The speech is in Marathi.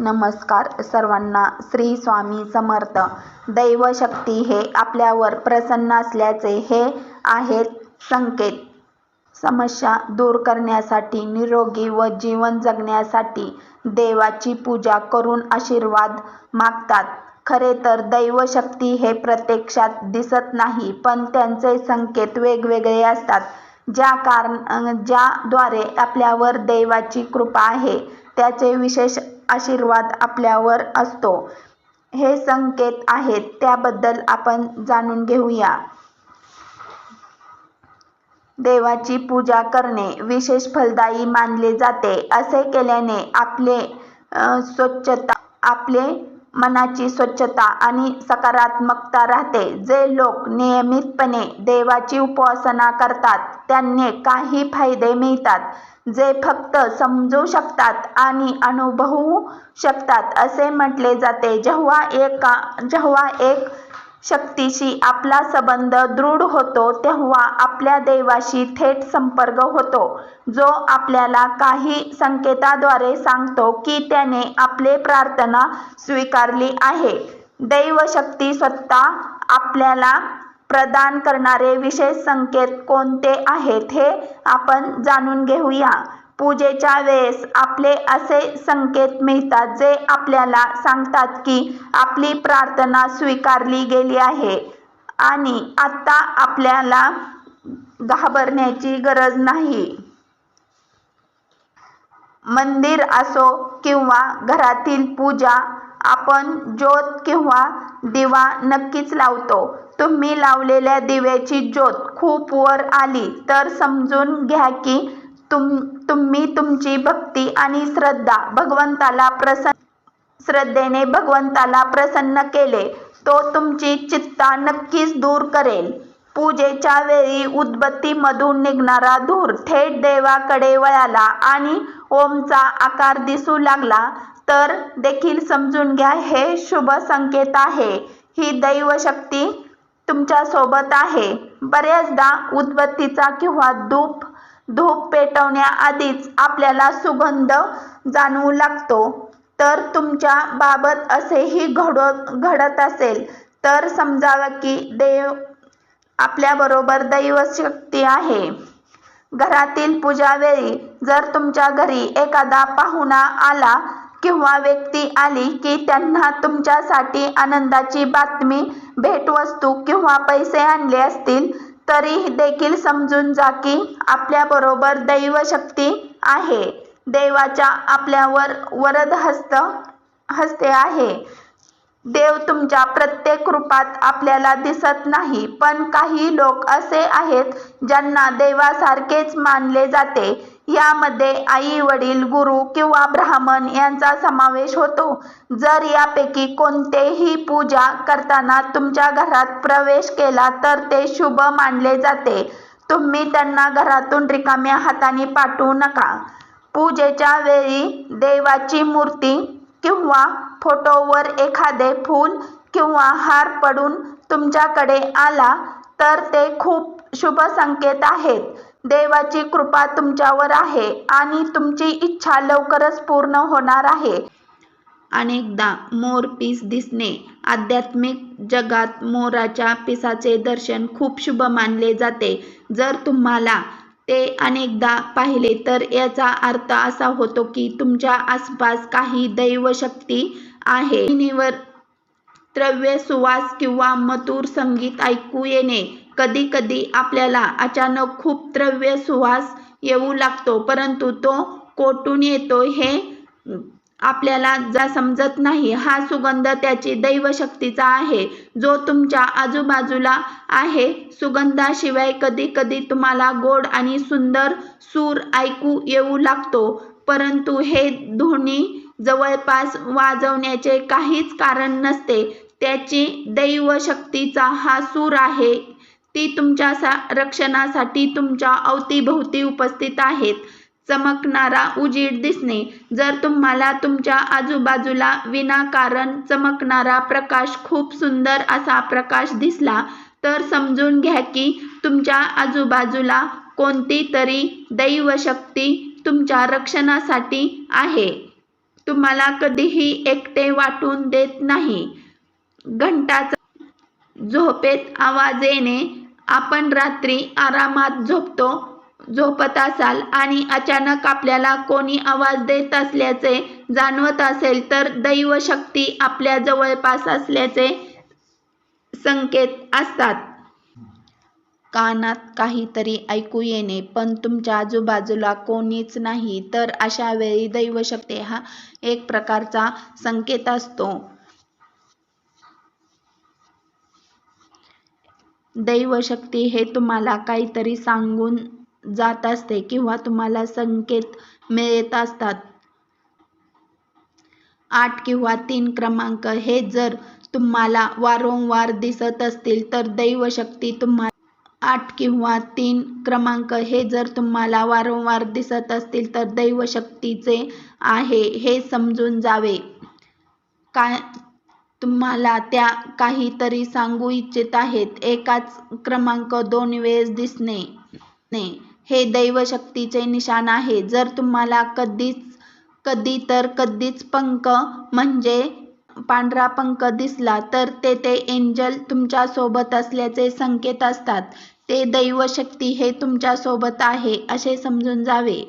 नमस्कार सर्वांना. श्री स्वामी समर्थ. दैवशक्ती हे आपल्यावर प्रसन्न असल्याचे हे आहेत संकेत. समस्या दूर करण्यासाठी निरोगी व जीवन जगण्यासाठी देवाची पूजा करून आशीर्वाद मागतात. खरे तर दैवशक्ती हे प्रत्यक्षात दिसत नाही पण त्यांचे संकेत वेगवेगळे असतात. ज्या कारण ज्याद्वारे आपल्यावर देवाची कृपा आहे त्याचे विशेष आशीर्वाद आपल्यावर असतो. हे संकेत आहेत त्याबद्दल आपण जाणून घेऊया. देवाची पूजा करणे विशेष फलदायी मानले जाते. असे केल्याने आपले स्वच्छता आपले मनाची स्वच्छता आणि सकारात्मकता राहते. जे लोक नियमितपणे देवाची उपासना करतात त्यांनी काही फायदे मिळतात. जे फक्त समजू शकतात आणि अनुभवू शकतात असे म्हटले जाते. जेव्हा एका जेव्हा एक शक्तीशी आपला संबंध दृढ होतो तेव्हा आपल्या देवाशी थेट संपर्क होतो. जो आपल्याला काही संकेताद्वारे सांगतो की त्याने आपले प्रार्थना स्वीकारली आहे. दैवशक्ती स्वतः आपल्याला प्रदान करणारे विशेष संकेत कोणते आहेत हे आपण जाणून घेऊया. पूजेच्या वेळेस आपले असे संकेत मिळतात जे आपल्याला सांगतात की आपली प्रार्थना स्वीकारली गेली आहे. आणि आता आपल्याला घाबरण्याची गरज नाही. मंदिर असो किंवा घरातील पूजा आपण ज्योत किंवा दिवा नक्कीच लावतो. तुम्ही लावलेल्या दिव्याची ज्योत खूप वर आली तर समजून घ्या की तुम तुम्ही तुमची भक्ती आणि श्रद्धा भगवंताला प्रसन्न श्रद्धेने भगवंताला प्रसन्न केले तो तुमची चित्ता नक्कीच दूर करेल. पूजेच्या वेळी उदबत्तीमधून निघणारा धूर थेट देवाकडे वळाला आणि ओमचा आकार दिसू लागला. तर देखील समजून घ्या हे शुभ संकेत आहे. ही दैवशक्ती तुमच्यासोबत आहे. बऱ्याचदा उदबत्तीचा किंवा धूप धूप पेटवण्याआधीच आपल्याला सुगंध जाणवू लागतो. तर तुमच्या बाबत असेही घडत घडत असेल तर समजावं की देव आपल्याबरोबर दैवशक्ती आहे. घरातील पूजावेळी जर तुमच्या घरी एखादा पाहुणा आला किंवा व्यक्ती आली की त्यांना तुमच्यासाठी आनंदाची बातमी भेटवस्तू किंवा पैसे आणले असतील तरी देखील समजून जा की आपल्याबरोबर दैवशक्ती आहे. देवाच्या आपल्यावर वरद हस्त हस्ते आहे. देव तुमच्या प्रत्येक रूपात आपल्याला दिसत नाही पण काही लोक असे आहेत ज्यांना देवासारखेच मानले जाते. यामध्ये आई वडील गुरु किंवा ब्राह्मण यांचा समावेश होतो. जर यापैकी कोणतेही पूजा करताना तुमच्या घरात प्रवेश केला तर ते शुभ मानले जाते. तुम्ही त्यांना घरातून रिकाम्या हाताने पाठवू नका. पूजेच्या वेळी देवाची मूर्ती किंवा फोटोवर एखादे फूल किंवा हार पडून तुमच्याकडे आला तर ते खूप शुभ संकेत आहेत. देवाची कृपा तुमच्यावर आहे आणि तुमची इच्छा लवकरच पूर्ण होणार आहे. अनेकदा मोर पीस दिसणे आध्यात्मिक जगात मोराच्या पिसाचे दर्शन खूप शुभ मानले जाते. जर तुम्हाला ते अनेकदा पाहिले तर याचा अर्थ असा होतो की तुमच्या आसपास काही दैवशक्ती आहे. द्रव्य सुवास किंवा मधुर संगीत ऐकू येणे कधी कधी आपल्याला अचानक खूप द्रव्य सुवास येऊ लागतो परंतु तो कोठून येतो हे आपल्याला जा समजत नाही. हा सुगंध त्याची दैवशक्तीचा आहे जो तुमच्या आजूबाजूला आहे. सुगंधाशिवाय कधी कधी तुम्हाला गोड आणि सुंदर सूर ऐकू येऊ लागतो परंतु हे ध्वनी जवळपास वाजवण्याचे काहीच कारण नसते. त्याची दैवशक्तीचा हा सूर आहे. ती तुमच्या रक्षणासाठी तुमच्या अवतीभोवती उपस्थित आहेत. चमकणारा उजीड दिसणे. जर तुम्हाला तुमच्या आजूबाजूला विनाकारण चमकणारा प्रकाश खूप सुंदर असा प्रकाश दिसला तर समजून घ्या की तुमच्या आजूबाजूला कोणती तरी दैवशक्ती तुमच्या रक्षणासाठी आहे. तुम्हाला कधीही एकटे वाटून देत नाही. घंटाचा झोपेत आवाज येणे आपण रात्री आरामात झोपतो झोपत असाल आणि अचानक आपल्याला कोणी आवाज देत असल्याचे जाणवत असेल तर दैवशक्ती आपल्या जवळपास असल्याचे संकेत असतात. कानात काहीतरी ऐकू येणे पण तुमच्या आजूबाजूला कोणीच नाही तर अशा वेळी दैवशक्ती हा एक प्रकारचा संकेत असतो. दैवशक्ती हे तुम्हाला काहीतरी सांगून जात असते किंवा तुम्हाला संकेत मिळत असतात. आठ किंवा तीन क्रमांक हे जर तुम्हाला वारंवार दिसत असतील तर दैवशक्ती तुम्हाला आठ किंवा तीन क्रमांक हे जर तुम्हाला वारंवार दिसत असतील तर दैवशक्तीचे आहे हे समजून जावे. काय तुम्हाला त्या काहीतरी सांगू इच्छित आहेत. एकाच क्रमांक दोन वेळेस दिसणे हे दैवशक्तीचे निशाण आहे. जर तुम्हाला कधीच कधी तर कधीच पंख म्हणजे पांढरा पंख दिसला तर तेथे एंजल तुमच्यासोबत असल्याचे संकेत असतात. ते दैवशक्ती हे तुमच्यासोबत आहे असे समजून जावे.